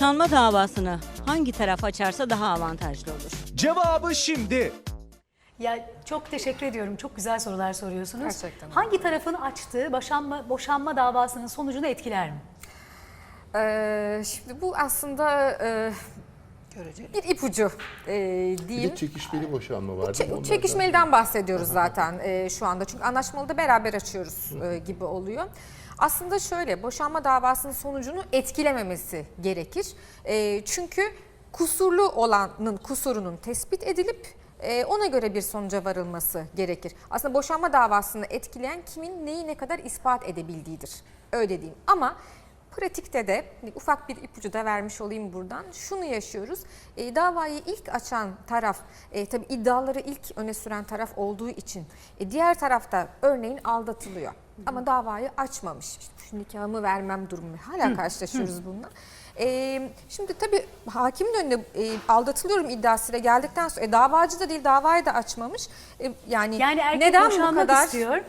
Boşanma davasını hangi taraf açarsa daha avantajlı olur? Cevabı şimdi. Ya çok teşekkür ediyorum. Çok güzel sorular soruyorsunuz. Gerçekten. Hangi tarafın açtığı boşanma, boşanma davasının sonucunu etkiler mi? Ee, şimdi bu aslında e, bir ipucu e, Bir diyeyim. de çekişmeli boşanma var. Çe-? Onlardan- çekişmeliden bahsediyoruz zaten e, şu anda. Çünkü anlaşmalı da beraber açıyoruz e, gibi oluyor. Aslında şöyle boşanma davasının sonucunu etkilememesi gerekir. E, çünkü kusurlu olanın kusurunun tespit edilip e, ona göre bir sonuca varılması gerekir. Aslında boşanma davasını etkileyen kimin neyi ne kadar ispat edebildiğidir. Öyle diyeyim. Ama Pratikte de ufak bir ipucu da vermiş olayım buradan. Şunu yaşıyoruz. E, davayı ilk açan taraf, e, tabii iddiaları ilk öne süren taraf olduğu için e, diğer tarafta örneğin aldatılıyor. Ama davayı açmamış. İşte şu nikahımı vermem durumu. Hala karşılaşıyoruz bununla. E, şimdi tabii hakimin önüne e, aldatılıyorum iddiasıyla geldikten sonra e, davacı da değil davayı da açmamış. E, yani, Yani erkek neden bu kadar istiyor.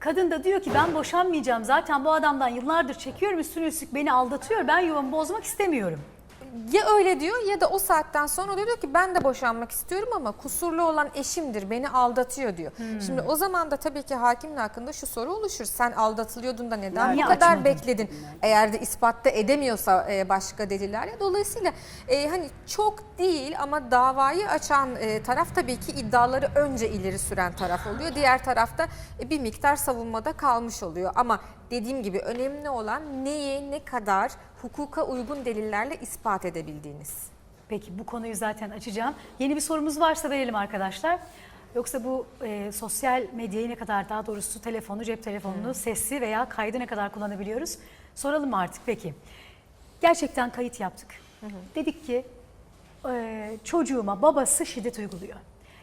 Kadın da diyor ki ben boşanmayacağım. Zaten bu adamdan yıllardır çekiyorum. Üstüne üstlük beni aldatıyor. Ben yuvamı bozmak istemiyorum. Ya öyle diyor ya da o saatten sonra diyor ki ben de boşanmak istiyorum ama kusurlu olan eşimdir beni aldatıyor diyor. Şimdi o zaman da tabii ki hakimin hakkında şu soru oluşur. Sen aldatılıyordun da neden Niye bu kadar açmadın? bekledin? Eğer de ispatta edemiyorsa e, başka delillerle. Dolayısıyla e, hani çok değil ama davayı açan e, taraf tabii ki iddiaları önce ileri süren taraf oluyor. Diğer tarafta e, bir miktar savunmada kalmış oluyor. Ama dediğim gibi önemli olan neyi ne kadar hukuka uygun delillerle ispat edebildiğiniz. Peki bu konuyu zaten açacağım. Yeni bir sorumuz varsa verelim arkadaşlar. Yoksa bu e, sosyal medyayı ne kadar daha doğrusu telefonu, cep telefonunu sesli veya kaydı ne kadar kullanabiliyoruz? Soralım artık peki? Gerçekten kayıt yaptık. Dedik ki e, çocuğuma babası şiddet uyguluyor.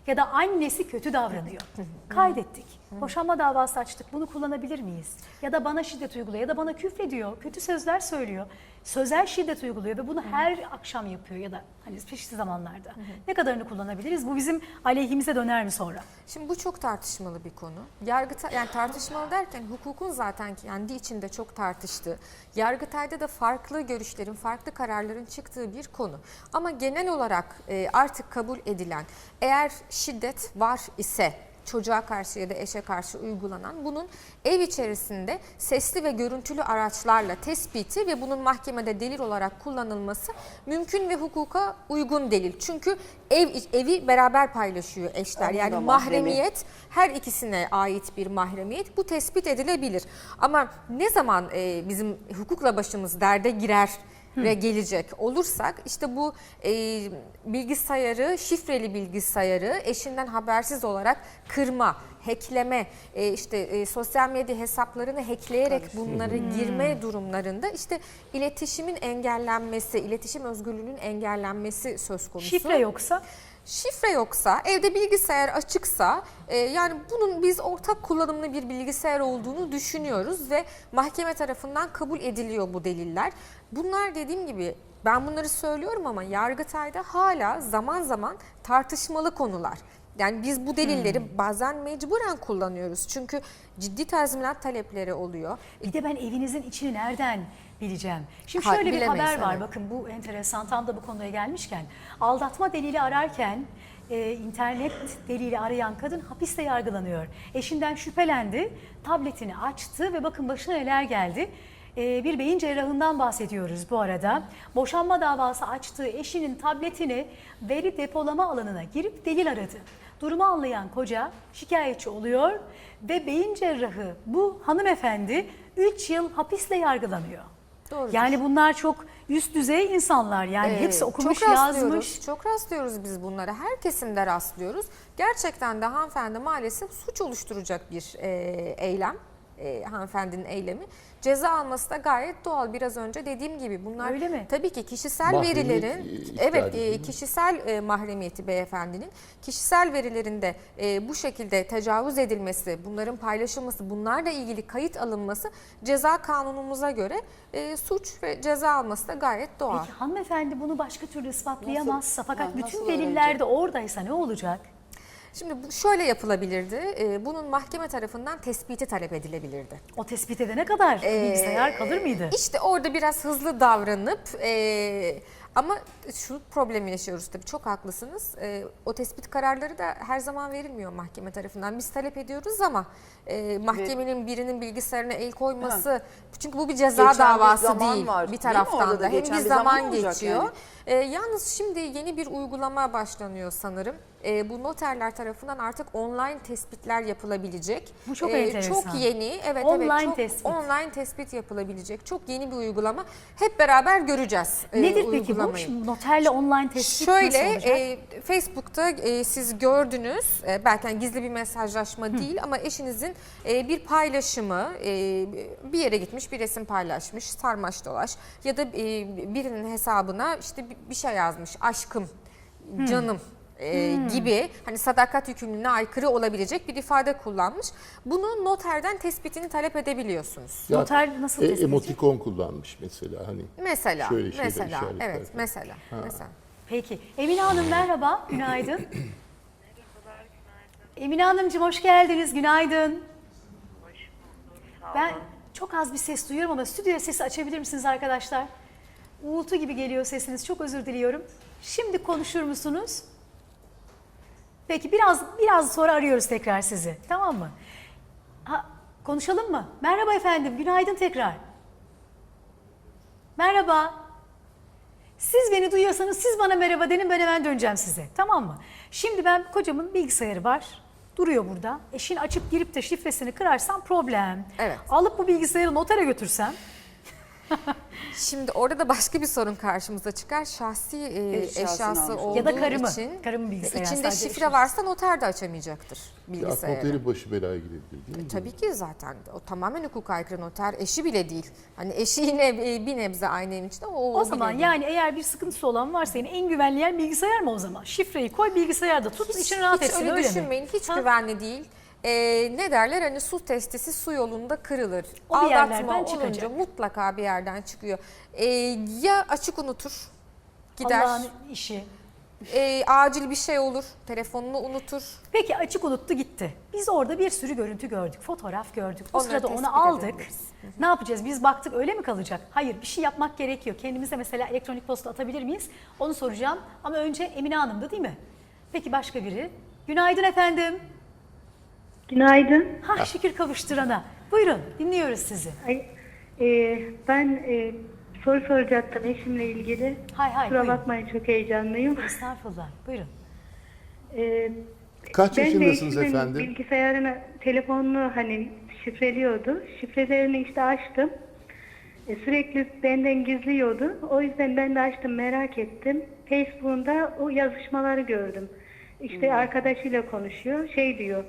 Ya da annesi kötü davranıyor. Kaydettik. Boşanma davası açtık. Bunu kullanabilir miyiz? Ya da bana şiddet uyguluyor ya da bana küfrediyor, kötü sözler söylüyor. Sözel şiddet uyguluyor ve bunu her akşam yapıyor ya da hani çeşitli zamanlarda. Ne kadarını kullanabiliriz? Bu bizim aleyhimize döner mi sonra? Şimdi bu çok tartışmalı bir konu. Yargıta yani tartışmalı derken hukukun zaten kendi içinde çok tartıştığı, Yargıtay'da da farklı görüşlerin, farklı kararların çıktığı bir konu. Ama genel olarak e, artık kabul edilen eğer şiddet var ise çocuğa karşı ya da eşe karşı uygulanan bunun ev içerisinde sesli ve görüntülü araçlarla tespiti ve bunun mahkemede delil olarak kullanılması mümkün ve hukuka uygun delil. Çünkü ev evi beraber paylaşıyor eşler. Onun yani mahremiyet her ikisine ait bir mahremiyet. Bu tespit edilebilir. Ama ne zaman bizim hukukla başımız derde girer ve gelecek olursak işte bu e, bilgisayarı, şifreli bilgisayarı eşinden habersiz olarak kırma, hackleme, e, işte e, sosyal medya hesaplarını hackleyerek bunları girme durumlarında işte iletişimin engellenmesi, iletişim özgürlüğünün engellenmesi söz konusu. Şifre yoksa Şifre yoksa, evde bilgisayar açıksa, e, yani bunun biz ortak kullanımlı bir bilgisayar olduğunu düşünüyoruz ve mahkeme tarafından kabul ediliyor bu deliller. Bunlar dediğim gibi ben bunları söylüyorum ama Yargıtay'da hala zaman zaman tartışmalı konular. Yani biz bu delilleri bazen mecburen kullanıyoruz. Çünkü ciddi tazminat talepleri oluyor. Bir de ben evinizin içini nereden bileceğim? Şimdi Ha, şöyle bir bilemeyiz, haber var. evet. Bakın bu enteresan tam da bu konuya gelmişken. Aldatma delili ararken e, internet delili arayan kadın hapiste yargılanıyor. Eşinden şüphelendi, tabletini açtı ve bakın başına neler geldi. E, bir beyin cerrahından bahsediyoruz bu arada. Boşanma davası açtığı eşinin tabletini veri depolama alanına girip delil aradı. Durumu anlayan koca şikayetçi oluyor ve beyin cerrahı bu hanımefendi 3 yıl hapisle yargılanıyor. Doğrudur. Yani bunlar çok üst düzey insanlar yani Ee, hepsi okumuş çok yazmış. Çok rastlıyoruz biz bunlara. Her kesimde rastlıyoruz. Gerçekten de hanımefendi maalesef suç oluşturacak bir e, eylem. E, hanımefendinin eylemi. Ceza alması da gayet doğal. Biraz önce dediğim gibi bunlar Öyle mi? tabii ki kişisel Mahremiyet, verilerin evet e, kişisel e, mahremiyeti beyefendinin kişisel verilerinde e, bu şekilde tecavüz edilmesi, bunların paylaşılması, bunlarla ilgili kayıt alınması ceza kanunumuza göre e, suç ve ceza alması da gayet doğal. Peki hanımefendi bunu başka türlü ispatlayamazsa fakat Ha, bütün nasıl deliller de oradaysa ne olacak? Şimdi bu şöyle yapılabilirdi. Ee, bunun mahkeme tarafından tespiti talep edilebilirdi. O tespit edene kadar Ee, bilgisayar kalır mıydı? İşte orada biraz hızlı davranıp e, ama şu problemi yaşıyoruz tabii çok haklısınız. E, o tespit kararları da her zaman verilmiyor mahkeme tarafından. Biz talep ediyoruz ama e, mahkemenin birinin bilgisayarına el koyması çünkü bu bir ceza Geçen bir davası zaman değil var, bir değil mi taraftan orada da? da hem Geçen bir bir zaman zaman olacak geçiyor. yani. E, yalnız şimdi yeni bir uygulama başlanıyor sanırım. E, bu noterler tarafından artık online tespitler yapılabilecek. Bu çok E, enteresan. Çok yeni. Evet Online evet çok tespit. online tespit yapılabilecek çok yeni bir uygulama. Hep beraber göreceğiz e, Nedir peki bu? Şimdi noterle online tespit nasıl Şöyle olacak? e, Facebook'ta e, siz gördünüz e, belki hani gizli bir mesajlaşma değil ama eşinizin e, bir paylaşımı e, bir yere gitmiş bir resim paylaşmış sarmaş dolaş ya da e, birinin hesabına işte bir- bir şey yazmış aşkım canım e, gibi hani sadakat yükümlülüğüne aykırı olabilecek bir ifade kullanmış. Bunu noterden tespitini talep edebiliyorsunuz. Ya, Noter nasıl e, tespit? Emotikon kullanmış mesela hani. Mesela Şöyle mesela evet falan. mesela mesela. Peki. Emine Hanım merhaba, günaydın. Emine Hanımcığım hoş geldiniz, günaydın. Ben çok az bir ses duyuyorum ama stüdyo sesi açabilir misiniz arkadaşlar? Uğultu gibi geliyor sesiniz, çok özür diliyorum. Şimdi konuşur musunuz? Peki biraz biraz sonra arıyoruz tekrar sizi, tamam mı? Ha, konuşalım mı? Merhaba efendim, günaydın tekrar. Merhaba. Siz beni duyuyorsanız siz bana merhaba denin ben hemen döneceğim size. Tamam mı? Şimdi ben kocamın bilgisayarı var. Duruyor burada. E şimdi açıp girip de şifresini kırarsam problem. Evet. Alıp bu bilgisayarı notere götürsem. Şimdi orada da başka bir sorun karşımıza çıkar. Şahsi e, Eşyasını eşyası olduğu Ya da karımı. için Karımın bilgisayarı, içinde sadece şifre eşimiz. varsa noter de açamayacaktır Ya bilgisayarı. noteri başı belaya girebilir değil mi? Tabii ki zaten o tamamen hukuka aykırı noter eşi bile değil. Hani eşi yine e, bir nebze aynı evin içinde o, O zaman bile değil. yani eğer bir sıkıntısı olan varsa yine en güvenli yer bilgisayar mı o zaman? Şifreyi koy bilgisayarda tut için rahat hiç etsin öyle, öyle, düşünmeyin. mi? Hiç Ha? güvenli değil. Ee, ne derler hani su testisi su yolunda kırılır. O bir yerlerden Aldatma olunca çıkacak. mutlaka bir yerden çıkıyor. Ee, ya açık unutur gider. Allah'ın işi. Ee, acil bir şey olur. Telefonunu unutur. Peki açık unuttu gitti. Biz orada bir sürü görüntü gördük, fotoğraf gördük. O Onları sırada tespit onu aldık. edebiliriz. Ne yapacağız? Biz baktık öyle mi kalacak? Hayır bir şey yapmak gerekiyor. Kendimize mesela elektronik posta atabilir miyiz? Onu soracağım. Ama önce Emine Hanım'dı değil mi? Peki başka biri? Günaydın efendim. Günaydın. Ha şükür kavuşturana. Buyurun dinliyoruz sizi. Ay, e, ben e, soru soracaktım eşimle ilgili. Hay hay, Kusura buyurun. bakmayın çok heyecanlıyım. Estağfurullah. Buyurun. E, Kaç ben de yaşındasınız eşimin efendim? bilgisayarını, telefonunu hani şifreliyordu. Şifrelerini işte açtım. E, sürekli benden gizliyordu. O yüzden ben de açtım merak ettim. Facebook'unda o yazışmaları gördüm. İşte Hmm. arkadaşıyla konuşuyor. Şey diyor.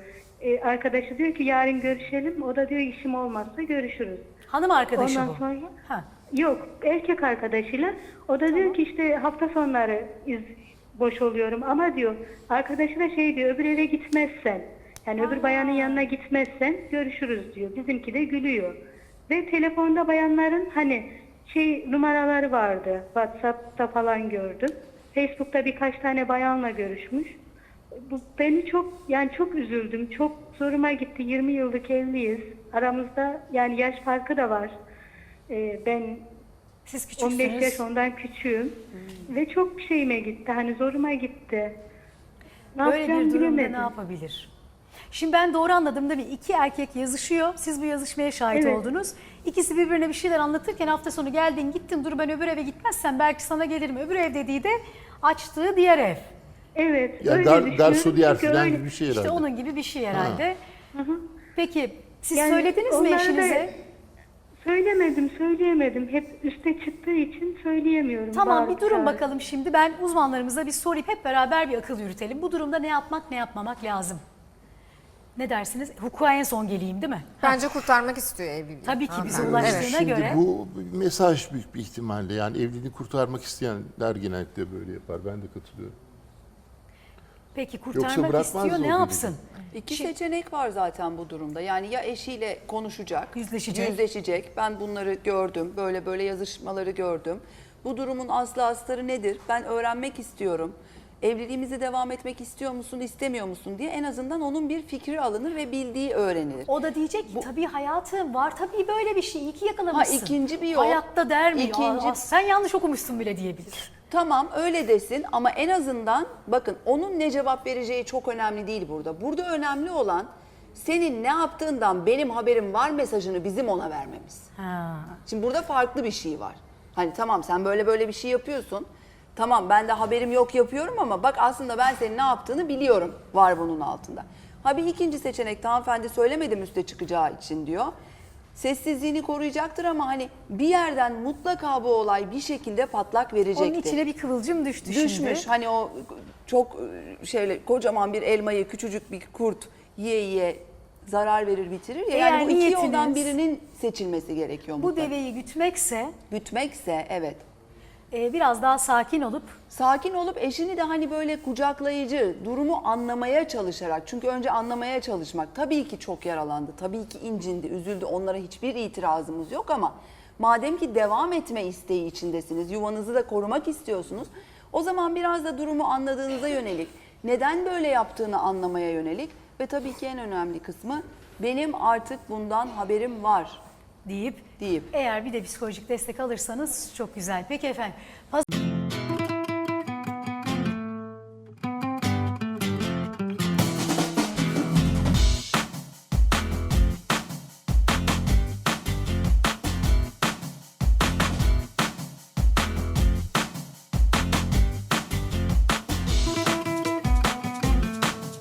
E, arkadaşı diyor ki yarın görüşelim. O da diyor işim olmazsa görüşürüz. Hanım arkadaşı Ondan bu. sonra Ha. yok erkek arkadaşıyla o da diyor ki işte hafta sonları iz, boş oluyorum ama diyor arkadaşı da şey diyor öbür eve gitmezsen yani öbür bayanın yanına gitmezsen görüşürüz diyor. Bizimki de gülüyor. Ve telefonda bayanların hani şey numaraları vardı. WhatsApp'ta falan gördüm. Facebook'ta birkaç tane bayanla görüşmüş. Bu beni çok yani çok üzüldüm. Çok zoruma gitti. 20 yıllık evliyiz. Aramızda yani yaş farkı da var. Ee, ben Siz 15 küçüksünüz. yaş ondan küçüğüm. Ve çok şeyime gitti. Hani zoruma gitti. Ne Böyle bir durumda bilemedim. ne yapabilir? Şimdi ben doğru anladım değil mi? İki erkek yazışıyor. Siz bu yazışmaya şahit Evet. oldunuz. İkisi birbirine bir şeyler anlatırken hafta sonu geldin gittin dur ben öbür eve gitmezsem belki sana gelirim. Öbür ev dediği de açtığı diğer ev. Evet. Ya öyle dar, düşünüyorum. Darsodiyer Çünkü falan öyle- gibi bir şey herhalde. İşte onun gibi bir şey herhalde. Peki siz Yani söylediniz mi da eşinize? Söylemedim, söyleyemedim. Hep üste çıktığı için söyleyemiyorum. Tamam bir Bağırıp durun çağırıp. bakalım şimdi ben uzmanlarımıza bir sorayım hep beraber bir akıl yürütelim. Bu durumda ne yapmak ne yapmamak lazım? Ne dersiniz? Hukuka en son geleyim değil mi? Bence kurtarmak istiyor evliliği. Tabii ki bize Hanımefendi. ulaştığına Şimdi göre. bu mesaj büyük bir ihtimalle yani evliliğini kurtarmak isteyenler genellikle böyle yapar. Ben de katılıyorum. Peki kurtarmak bırakmaz istiyor o ne birbirini. yapsın? İki seçenek var zaten bu durumda. Yani ya eşiyle konuşacak, Yüzleşecek. yüzleşecek. Ben bunları gördüm, böyle böyle yazışmaları gördüm. Bu durumun aslı astarı nedir? Ben öğrenmek istiyorum. evliliğimizi devam etmek istiyor musun, istemiyor musun diye en azından onun bir fikri alınır ve bildiği öğrenilir. O da diyecek ki tabii hayatım var tabii böyle bir şey iyi ki yakalamışsın. Ha, ikinci bir yol. Hayatta der mi? İkinci- Aa, sen yanlış okumuşsun bile diyebilir. Tamam öyle desin ama en azından bakın onun ne cevap vereceği çok önemli değil burada. Burada önemli olan senin ne yaptığından benim haberim var mesajını bizim ona vermemiz. Ha. Şimdi burada farklı bir şey var. Hani tamam sen böyle böyle bir şey yapıyorsun. Tamam ben de haberim yok yapıyorum ama bak aslında ben senin ne yaptığını biliyorum var bunun altında. Ha bir ikinci seçenekte hanımefendi söylemedim üste çıkacağı için diyor. Sessizliğini koruyacaktır ama hani bir yerden mutlaka bu olay bir şekilde patlak verecektir. Onun içine bir kıvılcım düştü Düşmüş şimdi. hani o çok e, şeyle kocaman bir elmayı küçücük bir kurt yiye yiye zarar verir bitirir ya. Eğer Yani bu iki yoldan birinin seçilmesi gerekiyor Bu mutlaka. deveyi gütmekse Gütmekse evet. E, biraz daha sakin olup Sakin olup eşini de hani böyle kucaklayıcı, durumu anlamaya çalışarak. Çünkü önce anlamaya çalışmak. Tabii ki çok yaralandı, tabii ki incindi, üzüldü. Onlara hiçbir itirazımız yok ama madem ki devam etme isteği içindesiniz, yuvanızı da korumak istiyorsunuz. O zaman biraz da durumu anladığınıza yönelik, neden böyle yaptığını anlamaya yönelik ve tabii ki en önemli kısmı benim artık bundan haberim var deyip deyip eğer bir de psikolojik destek alırsanız çok güzel. Peki efendim.